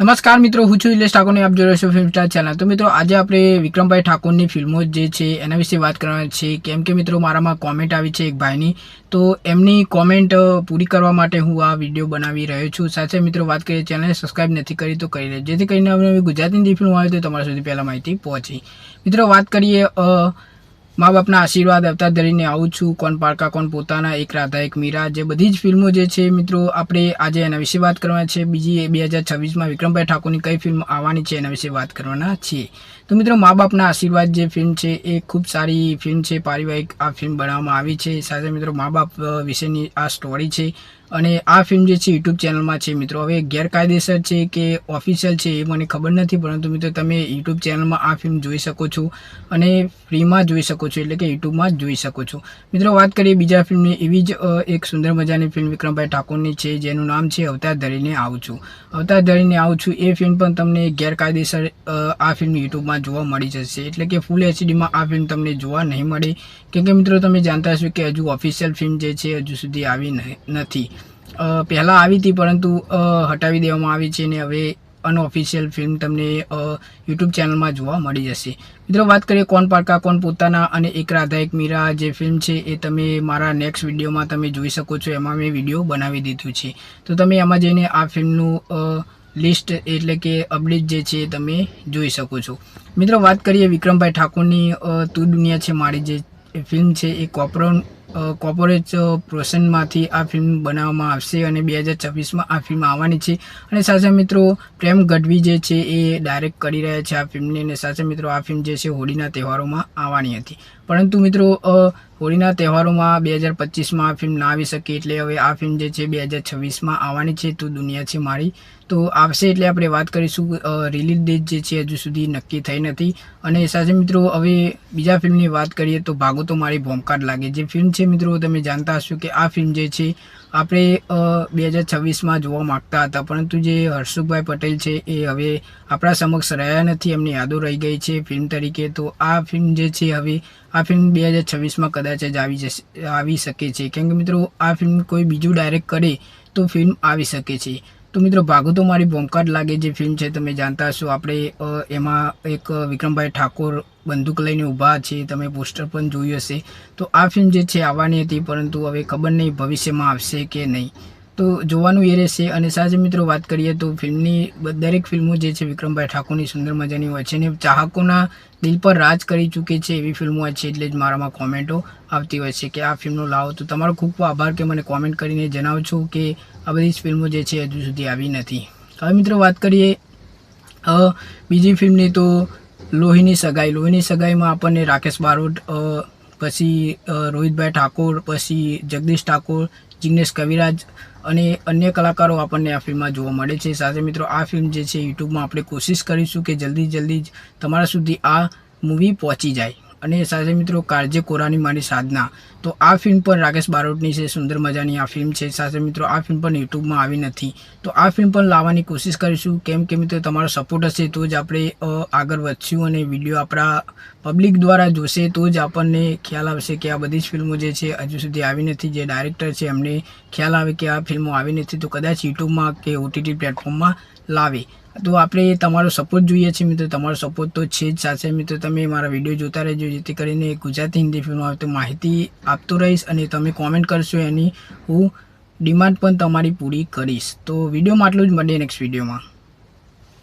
નમસ્કાર મિત્રો, હું છું ઇલેશ ઠાકોરની આપ જોડે છો ફિલ્મ સ્ટાર ચેનલ તો મિત્રો, આજે આપણે વિક્રમભાઈ ઠાકોરની ફિલ્મો જે છે, એના વિશે વાત કરવાની છે. કેમ કે મિત્રો, મારામાં કોમેન્ટ આવી છે એક ભાઈની. તો એમની કોમેન્ટ પૂરી કરવા માટે હું આ વીડિયો બનાવી રહ્યો છું. સાથે મિત્રો, વાત કરીએ ચેનલને સબસ્ક્રાઇબ નથી કરી તો કરી લે જેથી કરીને અમે ગુજરાતી ફિલ્મ આવે તો તમારા સુધી પહેલાં માહિતી પહોંચી. મિત્રો, વાત કરીએ મા બાપના આશીર્વાદ આવતા ધરીને આવું છું. કોણ પારકા, કોણ પોતાના, એક રાધા, એક મીરા. જે બધી જ ફિલ્મો જે છે મિત્રો, આપણે આજે એના વિશે વાત કરવાના છે બીજી બે હજાર છવ્વીસમાં વિક્રમભાઈ ઠાકોરની કઈ ફિલ્મ આવવાની છે એના વિશે વાત કરવાના છીએ. તો મિત્રો, મા બાપના આશીર્વાદ જે ફિલ્મ છે એ ખૂબ સારી ફિલ્મ છે. પારિવારિક આ ફિલ્મ બનાવવામાં આવી છે. સાથે મિત્રો, મા બાપ વિશેની આ સ્ટોરી છે. અને આ ફિલ્મ જે છે યુટ્યુબ ચેનલમાં છે, મિત્રો, હવે ગેરકાયદેસર છે કે ઓફિશિયલ છે એ મને ખબર નથી, પરંતુ મિત્રો, તમે યુટ્યુબ ચેનલમાં આ ફિલ્મ જોઈ શકો છો અને ફ્રીમાં જોઈ શકો છો, એટલે કે યુટ્યુબમાં જ જોઈ શકો છો. મિત્રો, વાત કરીએ બીજા ફિલ્મની એવી જ એક સુંદર મજાની ફિલ્મ વિક્રમભાઈ ઠાકોરની છે, જેનું નામ છે અવતાર ધરીને આવું છું. અવતાર ધરીને આવું છું એ ફિલ્મ પણ તમને ગેરકાયદેસર આ ફિલ્મ યુટ્યુબમાં જોવા મળી જશે. એટલે કે ફૂલ એચડીમાં આ ફિલ્મ તમને જોવા નહીં મળે. કેમ કે મિત્રો, તમે જાણતા હશો કે હજુ ઓફિશિયલ ફિલ્મ જે છે, હજુ સુધી આવી નથી. પહેલાં આવી હતી, પરંતુ હટાવી દેવામાં આવી છે ને હવે અનઓફિશિયલ ફિલ્મ તમને યુટ્યુબ ચેનલમાં જોવા મળી જશે. મિત્રો, વાત કરીએ કોણ પારકા કોણ પોતાના અને એક રાધા એક મીરા જે ફિલ્મ છે એ તમે મારા નેક્સ્ટ વિડીયોમાં તમે જોઈ શકો છો. એમાં મેં વીડિયો બનાવી દીધું છે. તો તમે એમાં જઈને આ ફિલ્મનું લિસ્ટ એટલે કે અપડેટ જે છે એ તમે જોઈ શકો છો. મિત્રો, વાત કરીએ વિક્રમભાઈ ઠાકોરની તું દુનિયા છે મારી જે ફિલ્મ છે એ કોપરો કોર્પોરેટ પ્રોસનમાંથી આ ફિલ્મ બનાવવામાં આવશે અને બે હજાર છવ્વીસમાં આ ફિલ્મ આવવાની છે. અને સાચા મિત્રો, પ્રેમ ગઢવી જે છે એ ડાયરેક્ટ કરી રહ્યા છે આ ફિલ્મને અને સાચા મિત્રો, આ ફિલ્મ જે છે હોળીના તહેવારોમાં આવવાની હતી. પરંતુ મિત્રો હોળીના તહેવારોમાં બે હજાર પચીસમાં આ ફિલ્મ ના આવી શકે એટલે હવે આ ફિલ્મ જે છે બે હજાર છવ્વીસમાં આવવાની છે. તો દુનિયા છે મારી. તો આવશે એટલે આપણે વાત કરીશું રિલીઝ ડેટ જે છે હજુ સુધી નક્કી થઈ નથી. અને સાચા મિત્રો, હવે બીજા ફિલ્મની વાત કરીએ તો ભાગો તો મારી ભોમકાટ લાગે. જે ફિલ્મ છે મિત્રો, તમે જાણતા હશો કે આ ફિલ્મ જે છે, આપણે બે હજાર છવ્વીસમાં જોવા માગતા હતા. પરંતુ જે હર્ષુભાઈ પટેલ છે, એ હવે આપણા સમક્ષ રહ્યા નથી, એમની યાદો રહી ગઈ છે ફિલ્મ તરીકે. તો આ ફિલ્મ જે છે, હવે આ ફિલ્મ બે હજાર છવ્વીસમાં કદાચ જ આવી જશે, આવી શકે છે. કેમ કે મિત્રો, આ ફિલ્મ કોઈ બીજું ડાયરેક્ટ કરે તો ફિલ્મ આવી શકે છે. તો મિત્રો, ભાગો તો મારી ભોંકાટ લાગે જે ફિલ્મ છે, તમે જાણતા હશો. આપણે એમાં એક વિક્રમભાઈ ઠાકોર બંદૂક લઈને ઊભા છે, તમે પોસ્ટર પણ જોયું હશે. તો આ ફિલ્મ જે છે, આવવાની હતી, પરંતુ હવે ખબર નહીં ભવિષ્યમાં આવશે કે નહીં. તો જોવાનું એ રહેશે. અને સાથે મિત્રો વાત કરીએ તો ફિલ્મની, દરેક ફિલ્મો જે છે વિક્રમભાઈ ઠાકોરની સુંદર મજાની હોય છે. અને ચાહકોના દિલ પર રાજ કરી ચૂકે છે એવી ફિલ્મો હોય છે એટલે જ મારામાં કોમેન્ટો આવતી હોય છે કે આ ફિલ્મનો લાવો. તો તમારો ખૂબ આભાર કે મને કોમેન્ટ કરીને જણાવજો કે આ બધી જ ફિલ્મો જે છે હજુ સુધી આવી નથી. હવે મિત્રો વાત કરીએ બીજી ફિલ્મની તો લોહીની સગાઈ. લોહીની સગાઈમાં આપણને રાકેશ બારોટ પછી રોહિતભાઈ ઠાકોર, પછી જગદીશ ઠાકોર, જિગ્નેશ કવિરાજ અને અન્ય કલાકારો આપણને આ ફિલ્મમાં જોવા મળે છે. સાથે મિત્રો, આ ફિલ્મ જે છે, યુટ્યુબમાં આપણે કોશિશ કરીશું કે જલ્દી જલ્દી જ તમારા સુધી આ મૂવી પહોંચી જાય. અને સાથે મિત્રો કાળજે કોરાની મારી સાધના. તો આ ફિલ્મ પણ રાકેશ બારોટની છે, સુંદર મજાની આ ફિલ્મ છે. સાથે મિત્રો, આ ફિલ્મ પણ યુટ્યુબમાં આવી નથી. તો આ ફિલ્મ પણ લાવવાની કોશિશ કરીશું. કેમ કે મિત્રો, તમારો સપોર્ટ હશે તો જ આપણે આગળ વધશું અને વીડિયો આપણા પબ્લિક દ્વારા જોશે તો જ આપણને ખ્યાલ આવશે કે આ બધી જ ફિલ્મો જે છે હજુ સુધી આવી નથી, જે ડાયરેક્ટર છે એમને ખ્યાલ આવે કે આ ફિલ્મો આવી નથી, તો કદાચ યુટ્યુબમાં કે ઓટીટી પ્લેટફોર્મમાં લાવે. તો આપણે તમારો સપોર્ટ જોઈએ છે મિત્રો, તમારો સપોર્ટ તો છે જ સાથે. મિત્રો, તમે મારા વીડિયો જોતા રહેજો, જેથી કરીને ગુજરાતી હિન્દી ફિલ્મો આવે તો માહિતી આપતો રહીશ અને તમે કોમેન્ટ કરશો એની હું ડિમાન્ડ પણ તમારી પૂરી કરીશ. તો વિડીયોમાં આટલું જ. મળીએ નેક્સ્ટ વિડીયોમાં